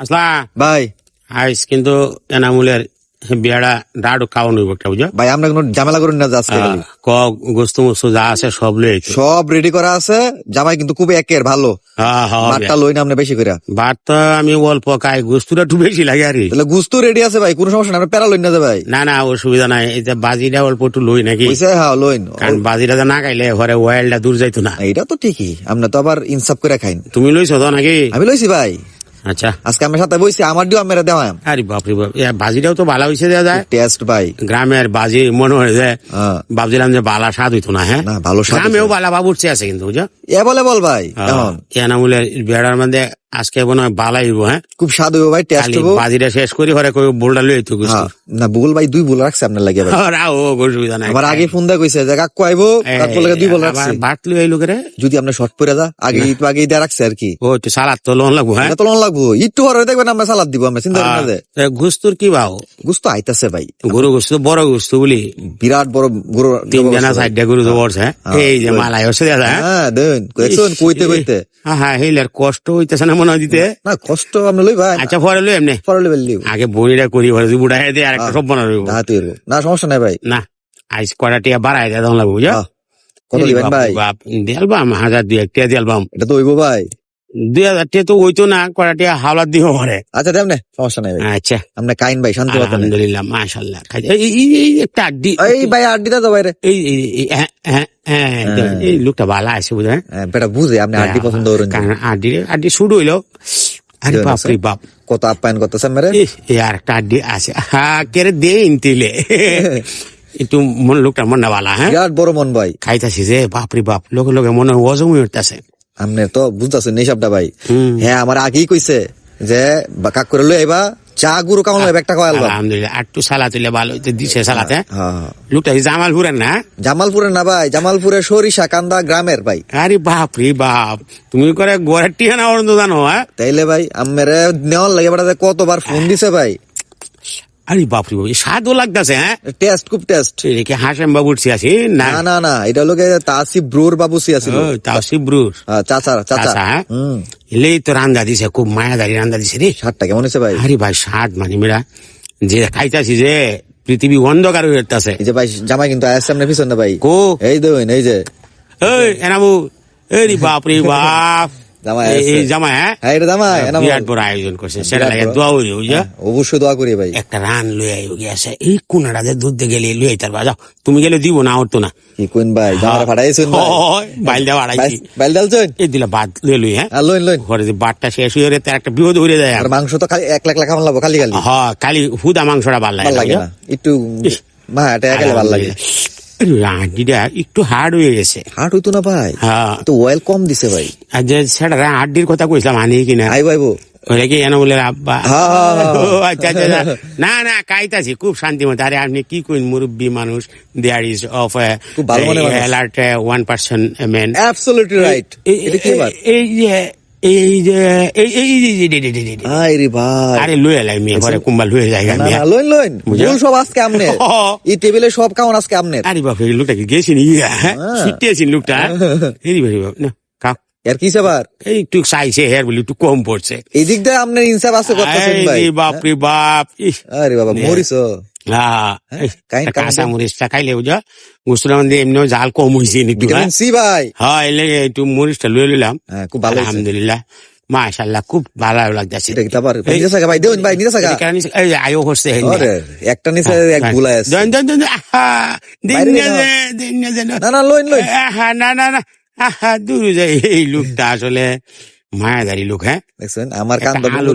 আসলা। ভাই। আইস কিন্তু এনামুলের বিয়াটা ডাড়ু খাওয়ানো হইব একটা বুঝো ভাই আমরা কোনো ঝামেলা না আজকে ক গোস্তু মোস্তু যা আছে সব লই। সব রেডি করা আছে। জামাই কিন্তু খুব একের ভালো। হ্যাঁ হ্যাঁ ভাতটা লই না আপনি বেশি করে আমি অল্প খাই গোস্তুটা একটু বেশি লাগে আর। তাহলে গুস্তু রেডি আছে ভাই কোনো সমস্যা না আপনি প্যারা লইন না যে ভাই। না না অসুবিধা নাই। এই যে বাজিটা অল্প একটু লই নাকি? হ্যাঁ লইন। কারণ বাজিটা না খাইলে ঘরে ওয়েলটা দূর যাইতো না। এটা তো ঠিকই আমরা তো আবার ইনসাফ করে খাইন। তুমি লইছো তো নাকি? আমি লইছি ভাই। আচ্ছা। আজকে আমার সাথে বইছি আমার ডিও আমরা দেওয়া আরে বাপরে বাপ এ বাজিটাও তো ভালো হয়েছে দেওয়া যায়। টেস্ট ভাই। গ্রামের বাজি মনে হয় যে হ্যাঁ। ভাবছিলাম যে বালা স্বাদ হইতো না হ্যাঁ? না, ভালো স্বাদ গ্রামেও বালা বাবুরচি আছে কিন্তু বুঝো এ বলে বল ভাই কেমন? এনামুলের বেড়ার মধ্যে আজকে মনে হয় বালা হইব হ্যাঁ? খুব স্বাদ হইব ভাই টেস্ট হইব। বাজিটা শেষ করি ঘরে কই বোলটা লই তো গুছ হ্যাঁ, না বুল ভাই দুই বুল রাখছে আপনার লাগে ভাই। রাও অসুবিধা নাই। আমার আগে ফোন দা কইছে যে কাকু আইবো তারপর লাগে দুই বল আবার রাখছি। ভাত লই আইলো করে? যদি আপনি শর্ট পরে যা আগে একটু আগে দেয়া রাখছে আর কি। ও তো সালাদ তো লোন লাগবো হ্যাঁ? তো লোন লাগবো। একটু পরে দেখবেন আমরা সালাদ দিব আমরা চিন্তা করেন না যে। গুস্তুর কি ভাও গুস্ত আইতাছে ভাই। গরু গুস্তু বড় গুস্তু বলি। বিরাট বড় গরু তিন জানা সাইডটা গরু তো বড়ছে এই যে মালাই হচ্ছে দাদা হ্যাঁ? হ্যাঁ দেন দেখছেন কইতে কইতে। হ্যাঁ হ্যাঁ হেলার কষ্ট হইতেছে না মনে হয় দিতে? না কষ্ট আমরা লই ভাই। আচ্ছা পরে লই এমনি? পরে লই লই আগে বড়িটা করি ঘরে বুড়া হয়ে দিয়ে আর একটা সব বানা হাতে না সমস্যা নাই ভাই। না আইস কয়টা টিয়া বাড়াই দে তখন লাগবো বুঝা। কত দিবেন ভাই? দিয়ালবাম হাজার দুই এক টিয়া দিয়ালবাম এটা তো হইব ভাই। দুই হাজার তো হইতো না দিব ঘরে আচ্ছা সমস্যা নাই ভাই। আচ্ছা। আপনি কাইন ভাই শান্তি আলহামদুলিল্লাহ মাশাল্লাহ এই এই- এই একটা আড্ডি এই ভাই আড্ডি দাও ভাই রে এই এই- এই- হ্যাঁ, হ্যাঁ, হ্যাঁ, এই লোকটা ভালো আছে হ্যাঁ, বেটা বুঝে আপনি আড্ডি পছন্দ করেন কারণ আড্ডি আড্ডি শুরু হইল। আরে বাপ আছে। রে বাপ। কত আপ্যায়ন করতেছেন মেরে ইস, এই আর একটা আড্ডি আছে। হ্যাঁ কেরে দে ইনতিলে। একটু মন লোকটা মন না ভালো হ্যাঁ। বিরাট বড় মন ভাই। খাইতাছি যে বাপ রে বাপ লোকে লোকে মনে হয় অজমই উঠতেছে। আপনি তো বুঝতেছেন নেশাবটা ভাই। হুম। হ্যাঁ আমার আগেই কইছে যে কাক করে লই আইবা চা গুরু কামন লইবা একটা কয়াল আলহামদুলিল্লাহ একটু সালাত হইলে ভালো দিছে সালাতে হ্যাঁ? লোকটা এই না? জামালপুরের না ভাই জামালপুরের সরিষা কান্দা গ্রামের ভাই। আরে বাপ রে বাপ তুমি করে গোড়ার টিহানা অরন্দ জানো হ্যাঁ? তাইলে ভাই আমেরে নেওয়ার লাগে বেটা কতবার ফোন দিছে ভাই। আরে বাপ রে বাপ স্বাদও লাগতেছে হ্যাঁ? টেস্ট খুব টেস্ট। রেখে হাসেম বাবুর আছি না? না না না এটা লোকে তাসি ব্রুর বাবু সিয়াছিল ও, তাও শিব্রুর চাচা চাচা। হ্যাঁ? এলেই তো রান্দা দিছে খুব মায়াদারি রান্দা দিছে রে। সাতটা কেমন হয়েছে ভাই? আরে ভাই স্বাদ মানে মেরা যে খাইতাছি যে পৃথিবী অন্ধকার হয়ে যাচ্ছে এই যে ভাই জামাই কিন্তু আয়াস সামনে পিছনে ভাই। কো? এই দেখুন এই যে। এই এনাবু এই রে বাপ। হ্যাঁ? হ্যাঁ বড় আয়োজন করছে সেটা বিরাট লাগে বড়। দোয়া হইলে বুঝা অবশ্যই দোয়া করি ভাই। একটা রান লই আই গেছে এই কোনাটা যে দুধ গেলে লই আইতার বাজাও তুমি গেলে দিব না ওর তো না। কি কোন ভাই জামার ফাটাইছেন ভাই। বাইল বাইল ডালছেন এই দিলে বাদ লই লই হ্যাঁ? আর লইন লইন। ঘরে যে বাটটা শেষ হয়ে তার একটা বিপদ হয়ে যায় আর। মাংস তো খালি এক লাখ লাখ খাওয়ান লাগবো খালি খালি। হ্যাঁ খালি হুদা মাংসটা ভালো লাগে? না একটু মা এটা একালে ভালো লাগে। হাড্ডিটা একটু হার্ড হয়ে গেছে। হাট হইতো না ভাই। হ্যাঁ। তো অয়েল কম দিছে ভাই। আর যে সেটা হাড্ডির কথা কইছিলাম আনি কিনা। আইবো ওরা কি এনে বলে আব্বা। আচ্ছা আচ্ছা আচ্ছা। না না কাইতাছি খুব শান্তি মতো। আরে আপনি কি কইন মুরব্বী মানুষ there is of. Alert one percent man absolutely right এই যে এই যে এই এই এই- এই- এই- এই- এই- এই- আই রে ভাই। আরে লুয়ে লাই মেয়ে ঘরে কুম্বা লুয়ে যায় না না লইন লইন। ভুল সব আজকে আমনে। এই টেবিলে সব কাউন আজকে আমনের? আরে বাপ এই লোকটা কি গেছি নি হ্যাঁ হ্যাঁ। লোকটা। এই বাড়ি বাপ না কাক এর কি সেবার? এই একটু চাইছে হেয়ার বলে একটু কম পড়ছে। এই দিক দিয়ে আমনের ইনসাফ আছে ভাই। বাপ রে বাপ আরে বাবা মরিস এই, কাইন একটা কাইন কাঁচা মরিচটা খাইলে বুঝা গুসুরা মধ্যে এমনিও জাল কম হয়েছে একটু ভাই হ্যাঁ এলে একটু মরিচটা লয়ে নিলাম খুব ভালো আলহামদুলিল্লাহ মাশাল্লাহ খুব ভালো লাগতেছে ভাই নিতে আয়ো একটা নিচে এক আছে দেন দেন দেন আহা দিন না দিন না না। লইন লইন আহা না না না আহা দূর যায় এই লোকটা আসলে মায়াদারি লোক হ্যাঁ? দেখছেন? আমার কান আলু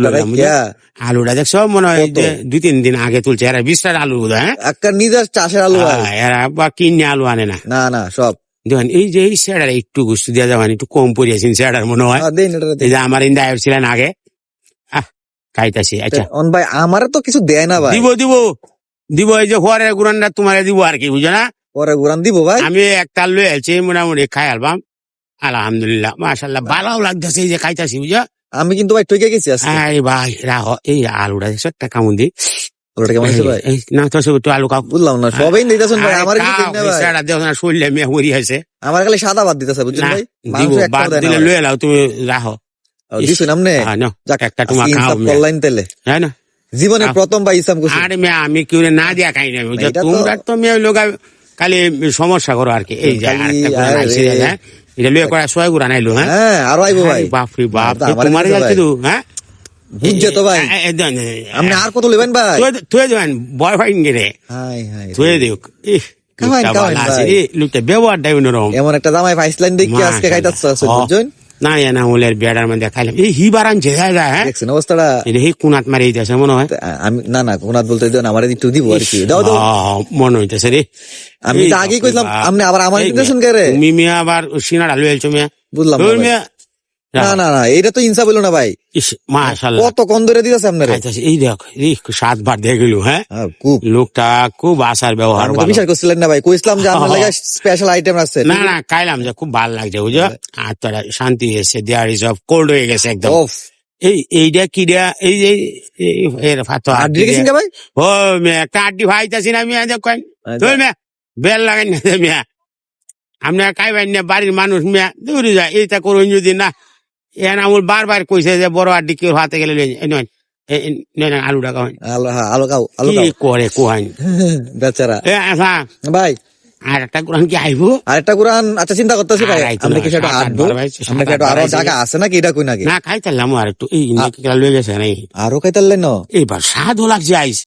আলুটা দেখছ মনে হয়? যে দুই তিন দিন আগে তুলছে। এরা বিশটার আলু বোধ হ্যাঁ একটা নিজের চাষের আলু হ্যাঁ, এরা বা কিনে আলু আনে না। না না সব। দেখেন এই যে এই স্যাডার একটু গুস্তু দেওয়া যাবেন একটু কম পড়িয়েছেন স্যাডার মনে হয়। দেন। এই যে আমার ইন্দা ছিলেন আগে। আহ খাইতাছি আচ্ছা। অন ভাই আমারে তো কিছু দেয় না ভাই। দিব দিব। দিব এই যে ঘরের গুরানটা তোমার দিব আর কি বুঝো না? পরে ঘুরান দিব ভাই। আমি একটা লয়ে আছি মোটামুটি খাই আলবাম। আলহামদুলিল্লাহ মাশাল্লাহ ভালো লাগতেছে এই যে খাইতাছি বুঝা আমি কিন্তু ভাই ঠকে গেছি আরে ভাই রাহ এই আলুটা দেখছ একটা কামুন দি না তো সব আলু না সবাই দিতেছেন ভাই আমার কিছু খাও, দিন না ওই ভাই? স্যাডা দেখো না শরীরে মেয়ে মরি আছে আমার খালি সাদা ভাত দিতেছে বুঝছেন ভাই? দিব বাদ দিলে লয়ে লাও তুমি রাহো। দিছো নামনে হ্যাঁ, একটা খাও। হ্যাঁ না জীবনে প্রথম বা ইসলাম করছি। আরে মেয়ে আমি কেউ না দিয়া খাই না? তোমরা তো মেয়ে লোক খালি সমস্যা করো আর কি এই যে আরেকটা হ্যাঁ এটা লইয়া করে সোয়া গুড়া নাইলো হ্যাঁ? হ্যাঁ আরও আইবো ভাই। বাপ রে বাপ তোমার যাচ্ছে তো হ্যাঁ? বুঝছে তো ভাই? আপনি আর কত লেবেন ভাই? তুই দেবেন বয় ফাইন গেলে হাই হাই তুই দেখ ইহ, লোকটা খাওয়াইন আছে ভাই। রে, লোকটা ব্যবহারটা অন্যরকম। এমন একটা জামাই লাইন দেখি আজকে। খাইতাছ এ না হলের বেড়ার মধ্যে খাইলাম এই হিবার আনছে যায় হ্যাঁ? দেখছেন অবস্থাটা? এটা হি কুনাত মারি দিতেছে মনে হয়? আমি না না কোনাত বলতে দেন না আমার একটু দিব আর কি। দাও দাও। মনে হইতেছে রে। আমি তো আগেই কইলাম, আপনি আবার আমার এই করে? তুমি মিয়া আবার সিনাড়া লয়ে আলছো মিয়া। বুঝলাম। মিয়া না না না এইটা তো ইনসাফ হইল না ভাই। ইস, মাশাআল্লাহ কত কন ধরে দিতেছে আপনারে? খাইতেছে এই দেখ সাতবার দেখে গেল হ্যাঁ? খুব। লোকটা খুব আসার ব্যবহার ভালো। বিশ্বাস করছিলেন না ভাই কইছিলাম যে আপনার লাগে স্পেশাল আইটেম আছে? না না খাইলাম যে খুব ভালো লাগছে বুঝো আর। তোরা শান্তি এসে দেয়ার সব কোল্ড হয়ে গেছে একদম। এই এইটা কি রে এই এই- এর ফাতো দিয়ে? গেছেন ভাই? ও মেয়ে একটা আড্ডি ভাইতাছি না মিয়া দেখেন আচ্ছা। তুই মেয়ে বেল লাগাই না মিয়া। আপনার খাইবেন না বাড়ির মানুষ মেয়া দৌড়ে যায় এইটা করুন যদি না। এন আমল বারবার কইছে যে বড় আড্ডি কেউ হাতে গেলে নয় আলু টাকা আলো হ্যাঁ, আলো খাও আলো কি করে কোহাইন বেচারা। এ আচ্ছা। ভাই। আর একটা কোরআন কি আইবো? আরেকটা কোরআন আচ্ছা চিন্তা করতেছি ভাই। আর আমরা কি সেটা আটবো আমরা কি একটু আরও। জায়গা আছে নাকি? এটা কই নাকি? না খাইতাম আর একটু। এই নাকি লয়ে গেছে নাই আরও খাইতারলেন? না এইবার স্বাদও লাগছে আইস।